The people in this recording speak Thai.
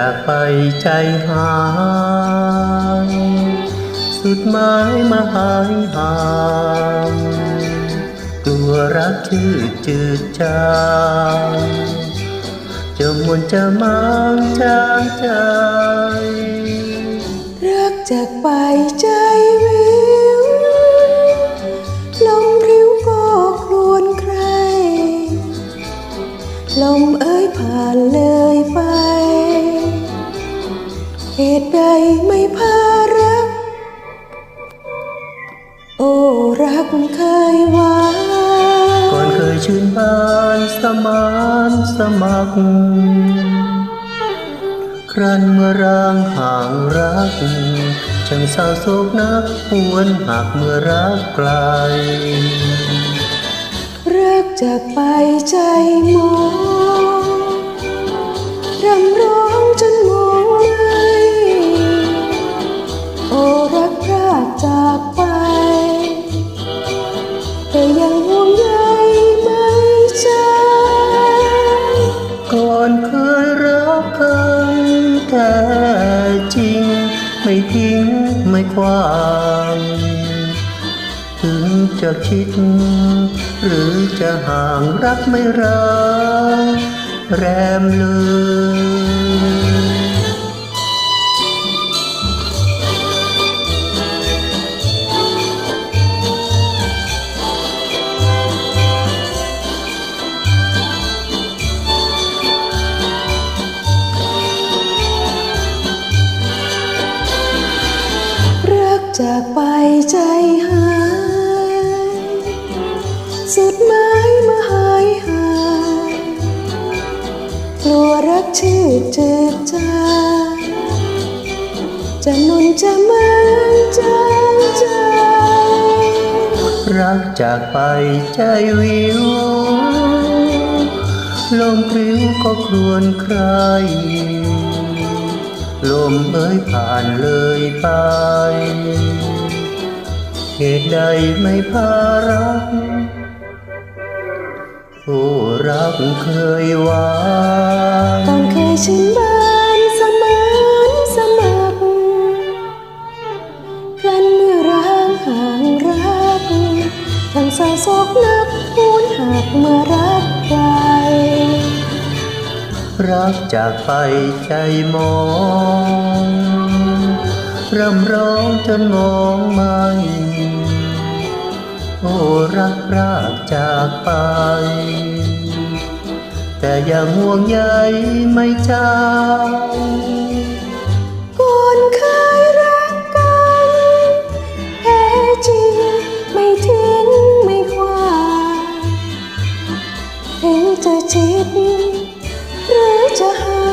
จากไปใจหาย สุดหมายมาหายหางกลัวรักชื่อจืดจางจะมวนจะมางจางใจ รักจากไปใจ โอ้รักเคยหวานก่อนเคยชื่นบานสมานสมัคร ครั้นเมื่อร่างห่างรักช่างเศร้าโศกนักหวนหักเมื่อรักไกลรักจากไปใจมองรำร้องจนมองไม่โอ้ ไม่ทิ้งไม่ควางถึงจะคิด หรือจะห่างรักไม่รักแรมเลย จากไปใจหาย สุดหมายมาหายหายกลัวรักชื่อจืดจางจะนุนจะมันจางใจรักจากไปใจวิวลมพริ้วก็ครวนใคร ลมเอ้ยผ่านเลยไปเหตุใดไม่พารักโอ้รักเคยหวานตอนเคยชินบานสมานสมัครกันเมื่อร้างห่างรัก ทั้งสาสกนักพูนหักเมื่อ รักจากไปใจมองร่ำร้องจนมองไม่โอ้รักรากจากไป แต่อยังห่วงใยไม่จางก่อนเคยรักกันแท้จริงไม่ทิ้งไม่คว้าเห็นจะชิด जहाँ